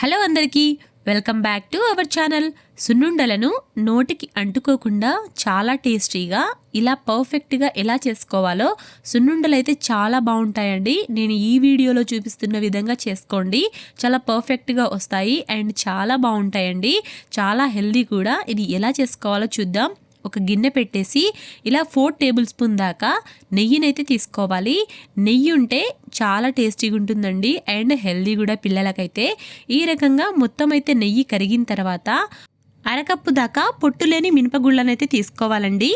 Hello అందరికీ welcome back to our channel. సున్నుండలను నోటికి అంటుకోకుండా చాలా టేస్టీగా ఇలా పర్ఫెక్ట్గా ఎలా చేసుకోవాలో సున్నుండలు అయితే చాలా బాగుంటాయండి. నేను ఈ వీడియోలో చూపిస్తున్న విధంగా చేసుకోండి. చాలా పర్ఫెక్ట్గా వస్తాయి అండ్ చాలా బాగుంటాయండి. చాలా హెల్దీ కూడా. ఇది ఎలా చేసుకోవాలో చూద్దాం. ఒక గిన్నె పెట్టేసి ఇలా ఫోర్ టేబుల్ స్పూన్ దాకా నెయ్యినైతే తీసుకోవాలి. నెయ్యి ఉంటే చాలా టేస్టీగా ఉంటుందండి. అండ్ హెల్దీ కూడా పిల్లలకైతే. ఈ రకంగా మొత్తం అయితే నెయ్యి కరిగిన తర్వాత అరకప్పు దాకా పొట్టులేని మినపగుళ్ళనైతే తీసుకోవాలండి.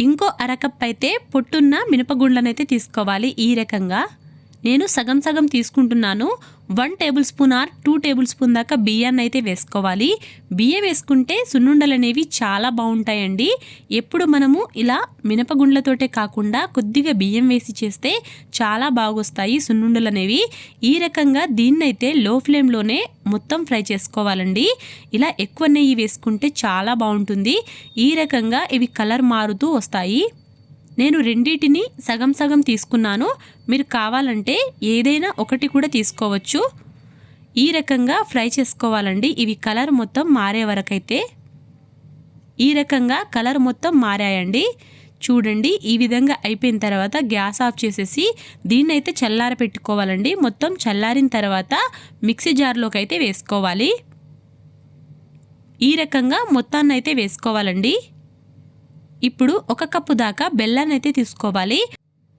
ఇంకో అరకప్ అయితే పొట్టున్న మినపగుళ్ళనైతే తీసుకోవాలి ఈ రకంగా. నేను సగం సగం తీసుకుంటున్నాను. One tablespoon or two tablespoon దాకా బియ్యాన్ని అయితే వేసుకోవాలి. బియ్యం వేసుకుంటే సున్నుండలు అనేవి చాలా బాగుంటాయండి. ఎప్పుడు మనము ఇలా మినపగుండ్లతోటే కాకుండా కొద్దిగా బియ్యం వేసి చేస్తే చాలా బాగొస్తాయి సున్నుండలు అనేవి. ఈ రకంగా దీన్నైతే లో ఫ్లేమ్లోనే మొత్తం ఫ్రై చేసుకోవాలండి. ఇలా ఎక్కువ నెయ్యి వేసుకుంటే చాలా బాగుంటుంది. ఈ రకంగా ఇవి కలర్ మారుతూ వస్తాయి. నేను రెండింటిని సగం సగం తీసుకున్నాను. మీరు కావాలంటే ఏదైనా ఒకటి కూడా తీసుకోవచ్చు. ఈ రకంగా ఫ్రై చేసుకోవాలండి. ఇవి కలర్ మొత్తం మారే వరకైతే. ఈ రకంగా కలర్ మొత్తం మారాయండి. చూడండి ఈ విధంగా అయిపోయిన తర్వాత గ్యాస్ ఆఫ్ చేసేసి దీన్ని అయితే చల్లార పెట్టుకోవాలండి. మొత్తం చల్లారిన తర్వాత మిక్సీ జార్లోకి అయితే వేసుకోవాలి. ఈ రకంగా మొత్తాన్ని అయితే వేసుకోవాలండి. ఇప్పుడు ఒక కప్పు దాకా బెల్లాన్ని అయితే తీసుకోవాలి.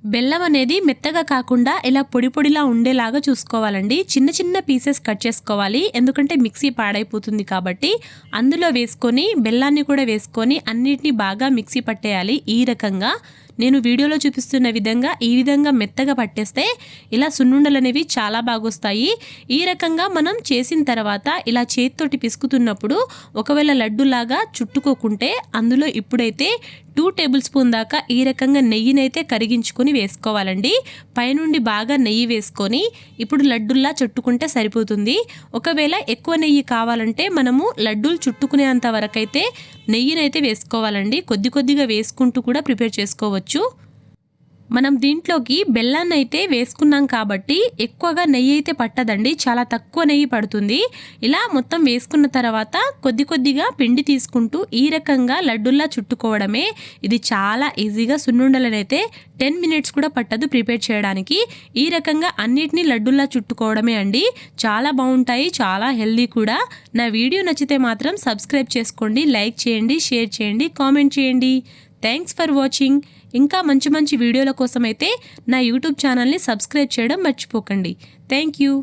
బెల్లం అనేది మెత్తగా కాకుండా ఇలా పొడి పొడిలా ఉండేలాగా చూసుకోవాలండి. చిన్న చిన్న పీసెస్ కట్ చేసుకోవాలి. ఎందుకంటే మిక్సీ పాడైపోతుంది కాబట్టి అందులో వేసుకొని బెల్లాన్ని కూడా వేసుకొని అన్నిటినీ బాగా మిక్సీ పట్టేయాలి ఈ రకంగా. నేను వీడియోలో చూపిస్తున్న విధంగా ఈ విధంగా మెత్తగా పట్టేస్తే ఇలా సున్నుండలు అనేవి చాలా బాగొస్తాయి. ఈ రకంగా మనం చేసిన తర్వాత ఇలా చేతితోటి పిసుకుతున్నప్పుడు ఒకవేళ లడ్డులాగా చుట్టుకోకుంటే అందులో ఇప్పుడైతే టూ టేబుల్ స్పూన్ దాకా ఈ రకంగా నెయ్యినైతే కరిగించుకొని వేసుకోవాలండి. పైనుండి బాగా నెయ్యి వేసుకొని ఇప్పుడు లడ్డుల్లా చుట్టుకుంటే సరిపోతుంది. ఒకవేళ ఎక్కువ నెయ్యి కావాలంటే మనము లడ్డూలు చుట్టుకునేంత వరకైతే నెయ్యినైతే వేసుకోవాలండి. కొద్ది కొద్దిగా వేసుకుంటూ కూడా ప్రిపేర్ చేసుకోవచ్చు. మనం దీంట్లోకి బెల్లాన్ని అయితే వేసుకున్నాం కాబట్టి ఎక్కువగా నెయ్యి అయితే పట్టదండి. చాలా తక్కువ నెయ్యి పడుతుంది. ఇలా మొత్తం వేసుకున్న తర్వాత కొద్ది కొద్దిగా పిండి తీసుకుంటూ ఈ రకంగా లడ్డుల్లా చుట్టుకోవడమే. ఇది చాలా ఈజీగా సున్నుండలనైతే టెన్ మినిట్స్ కూడా పట్టదు ప్రిపేర్ చేయడానికి. ఈ రకంగా అన్నిటినీ లడ్డుల్లా చుట్టుకోవడమే అండి. చాలా బాగుంటాయి చాలా హెల్దీ కూడా. నా వీడియో నచ్చితే మాత్రం సబ్స్క్రైబ్ చేసుకోండి లైక్ చేయండి షేర్ చేయండి కామెంట్ చేయండి. Thanks for watching. ఇంకా మంచి మంచి వీడియోల కోసం అయితే నా యూట్యూబ్ ఛానల్ని సబ్స్క్రైబ్ చేయడం మర్చిపోకండి. Thank you.